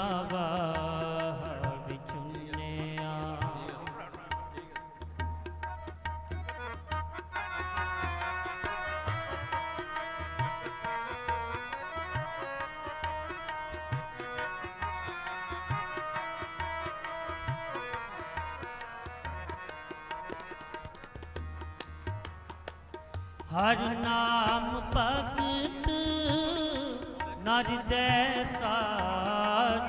ਨਦੀਆਂ ਵਾਹ ਵਿਚੁੰਨਿਆ ਹਰ ਨਾਮ ਭਗਤ ਨਰ ਦੇ ਸਾਚਾ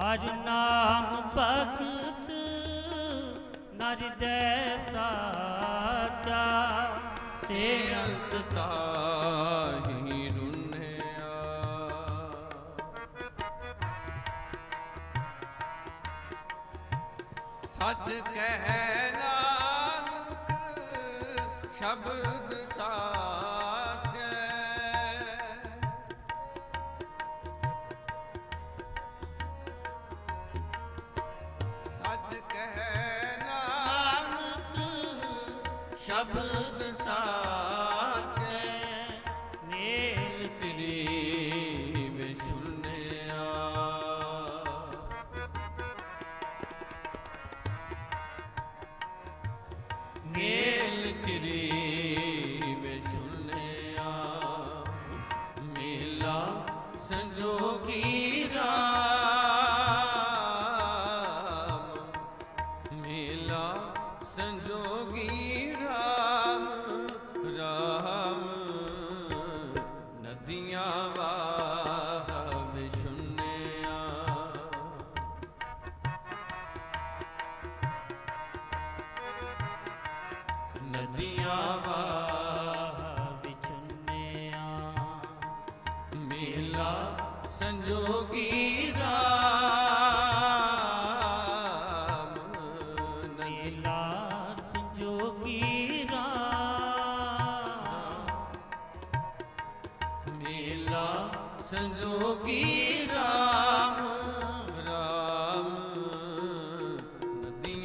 ਹਰ ਨਾਮ ਭਗਤ ਨਰ ਦੇ ਸਾਚਾ। ਸੇ ਅੰਤ ਤਾਹੀ ਰੁਨਿਆ। ਸੱਚ ਕਹਿ ਨਾਨਕ, ਸ਼ਬਦ ਸਾ ਸ਼ਬਦ ਸਾਚੈ ਨੇਲ ਤੇਰੀ ਵਿਸ਼ੁਨਿਆ ਮੇਲ ਤੇਰੀ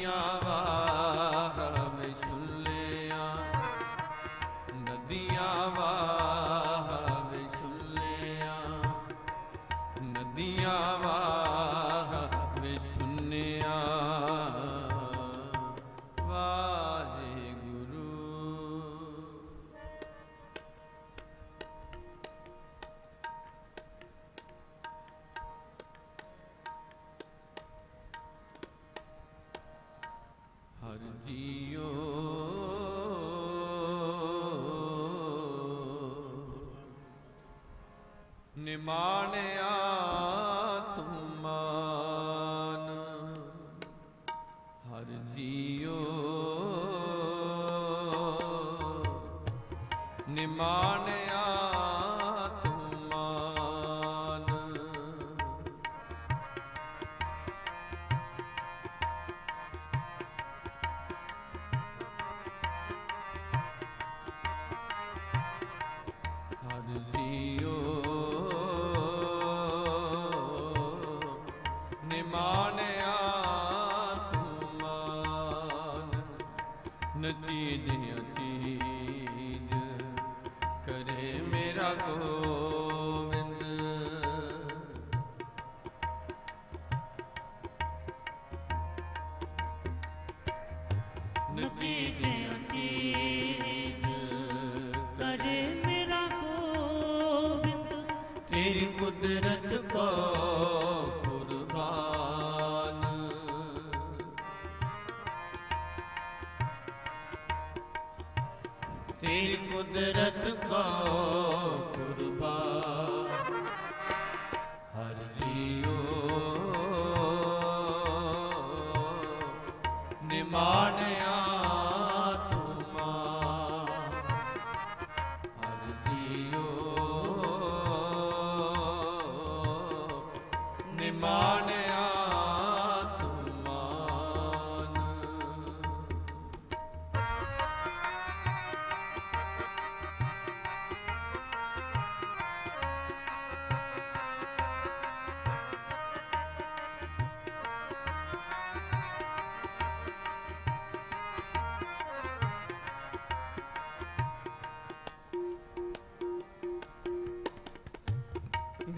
Yeah. ਨਿਮਾਣਿਆ ਤੂੰ ਮਾਨ। ਹਰ ਜੀਓ ਨਿਮਾਣਿਆ ਨਚੀਜ ਅਚੀਜ ਕਰੇ ਮੇਰਾ ਗੋਵਿੰਦ। ਨਚੀਜ ਅਚੀਜ ਕਰੇ ਮੇਰਾ ਗੋਬਿੰਦ ਤੇਰੀ ਕੁਦਰਤ ਕੋ ਕੁਦਰਤ ਕੋ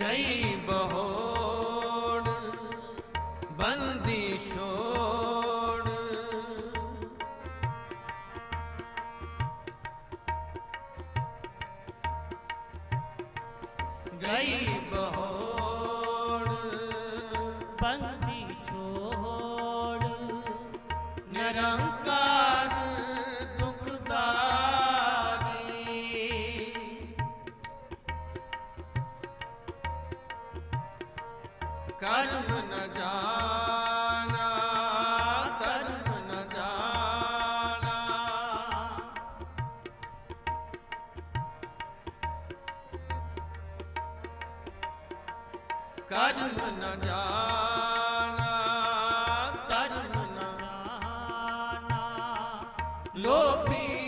ਗਈ ਬਹੋੜ ਬੰਦੀ ਛੋੜ। ਗਈ ਬਹੋੜ ਕਰਮ ਨ ਜਾਣਾ ਕਰਮ ਨ ਜਾਣਾ। ਕਰਮ ਨ ਜਾਣਾ ਕਰਮ ਨ ਜਾਣਾ। ਲੋਭੀ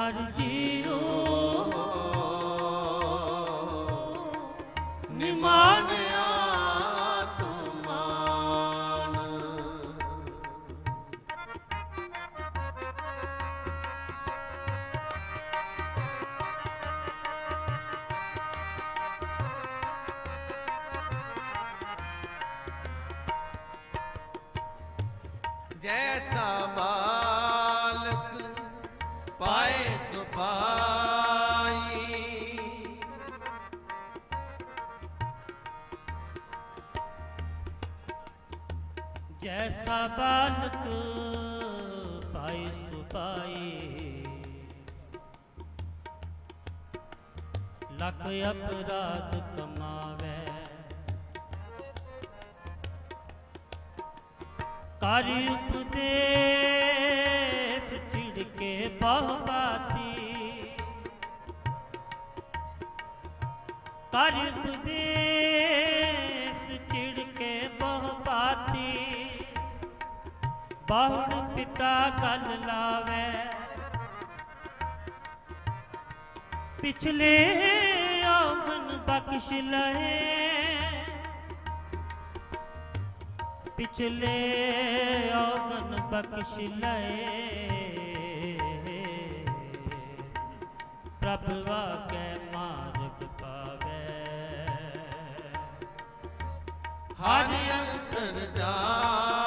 ਹਰ ਜੀਓ ਨਿਮਾਨਿਆ ਤੁਮਾਨ ਜੈਸਾ ਬਾਲਕ ਜੈਸਾ ਬਾਲਕ ਪਾਈ ਸੁਪਾਈ। ਲਖ ਅਪਰਾਧ ਕਮਾਵੇ। ਕਰ ਉਪਦੇਸ਼ ਚਿੜ ਕੇ ਬਹੁ ਬਾਤੀ ਕਰ ਉਪਦੇਸ਼ ਬਾਹੁੜ ਪਿਤਾ ਗੱਲ ਲਾਵੇ। ਪਿਛਲੇ ਆਵਨ ਬਖਸ਼ ਲਏ। ਪਿਛਲੇ ਆਵਨ ਬਖਸ਼ ਲਏ। ਪ੍ਰਭ ਵਾਕੇ ਮਾਰਗ ਪਾਵੇ। ਹਰ ਅੰਤਰ ਜਾਮੀ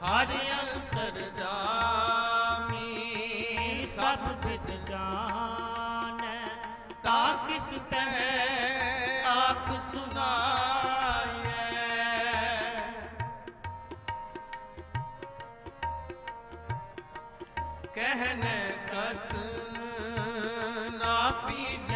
ਹਰ ਅੰਤਰ ਜਾਮੀ, ਸਭ ਵਿਦ ਜਾਣੈ, ਤਾ ਕਿਸ ਪੈ ਆਖ ਸੁਨਾਈਐ ਕਹਿਨੇ ਕਤਨ ਨਾ ਪੀਜੈ